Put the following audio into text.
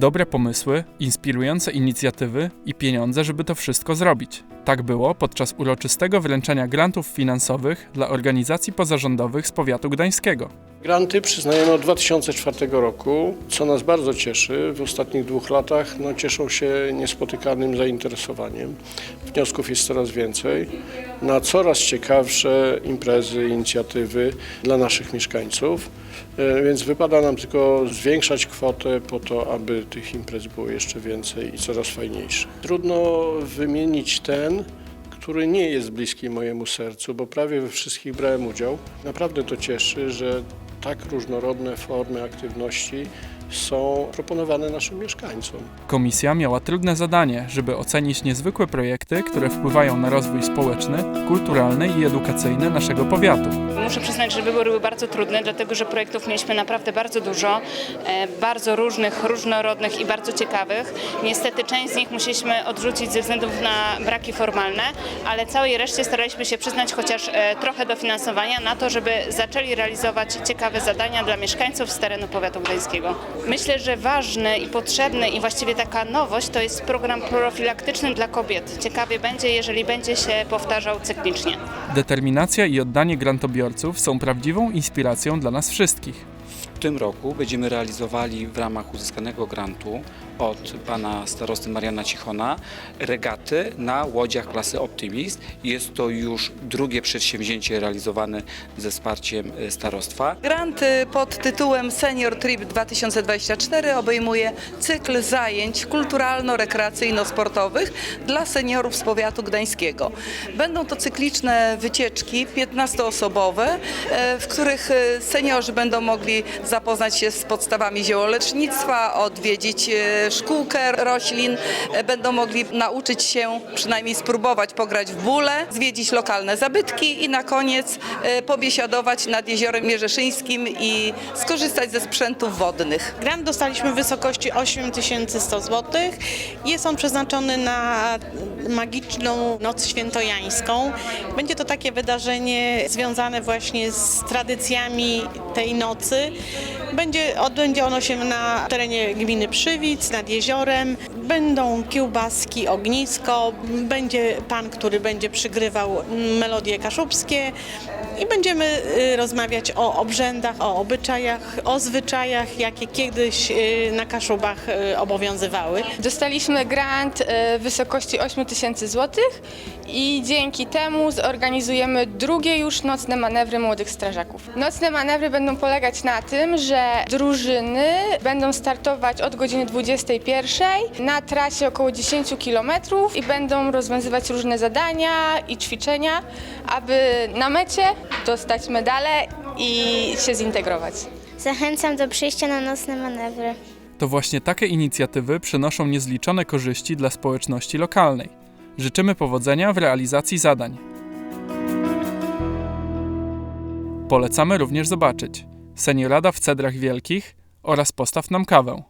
Dobre pomysły, inspirujące inicjatywy i pieniądze, żeby to wszystko zrobić. Tak było podczas uroczystego wręczenia grantów finansowych dla organizacji pozarządowych z powiatu gdańskiego. Granty przyznajemy od 2004 roku, co nas bardzo cieszy. W ostatnich dwóch latach no, cieszą się niespotykanym zainteresowaniem. Wniosków jest coraz więcej na coraz ciekawsze imprezy, inicjatywy dla naszych mieszkańców. E, Więc wypada nam tylko zwiększać kwotę po to, aby tych imprez było jeszcze więcej i coraz fajniejszych. Trudno wymienić ten, który nie jest bliski mojemu sercu, bo prawie we wszystkich brałem udział. Naprawdę to cieszy, że tak różnorodne formy aktywności są proponowane naszym mieszkańcom. Komisja miała trudne zadanie, żeby ocenić niezwykłe projekty, które wpływają na rozwój społeczny, kulturalny i edukacyjny naszego powiatu. Muszę przyznać, że wybory były bardzo trudne, dlatego że projektów mieliśmy naprawdę bardzo dużo, e, bardzo różnych, różnorodnych i bardzo ciekawych. Niestety część z nich musieliśmy odrzucić ze względów na braki formalne, ale całej reszcie staraliśmy się przyznać chociaż e, trochę dofinansowania na to, żeby zaczęli realizować ciekawe zadania dla mieszkańców z terenu powiatu gdańskiego. Myślę, że ważny i potrzebny i właściwie taka nowość to jest program profilaktyczny dla kobiet. Ciekawie będzie, jeżeli będzie się powtarzał cyklicznie. Determinacja i oddanie grantobiorców są prawdziwą inspiracją dla nas wszystkich. Tym roku będziemy realizowali w ramach uzyskanego grantu od pana starosty Mariana Cichona regaty na łodziach klasy Optimist. Jest to już drugie przedsięwzięcie realizowane ze wsparciem e, starostwa. Grant pod tytułem Senior Trip 2024 obejmuje cykl zajęć kulturalno-rekreacyjno-sportowych dla seniorów z powiatu gdańskiego. Będą to cykliczne wycieczki 15-osobowe, e, w których e, seniorzy będą mogli zapoznać się z podstawami ziołolecznictwa, odwiedzić e, szkółkę roślin, e, będą mogli nauczyć się, przynajmniej spróbować pograć w bóle, zwiedzić lokalne zabytki i na koniec e, pobiesiadować nad jeziorem Mierzeszyńskim i skorzystać ze sprzętów wodnych. Grant dostaliśmy w wysokości 8100 zł. Jest on przeznaczony na magiczną Noc Świętojańską. Będzie to takie wydarzenie związane właśnie z tradycjami tej nocy. Będzie, odbędzie ono się na terenie gminy Przywic, nad jeziorem. Będą kiełbaski, ognisko, będzie pan, który będzie przygrywał melodie kaszubskie i będziemy y, rozmawiać o obrzędach, o obyczajach, o zwyczajach, jakie kiedyś y, na Kaszubach y, obowiązywały. Dostaliśmy grant w wysokości 8 tysięcy złotych i dzięki temu zorganizujemy drugie już nocne manewry młodych strażaków. Nocne manewry będą polegać na tym, że drużyny będą startować od godziny 21 na trasie około 10 km i będą rozwiązywać różne zadania i ćwiczenia, aby na mecie dostać medale i się zintegrować. Zachęcam do przyjścia na nocne manewry. To właśnie takie inicjatywy przynoszą niezliczone korzyści dla społeczności lokalnej. Życzymy powodzenia w realizacji zadań. Polecamy również zobaczyć Seniorada w Cedrach Wielkich oraz Postaw nam kawę.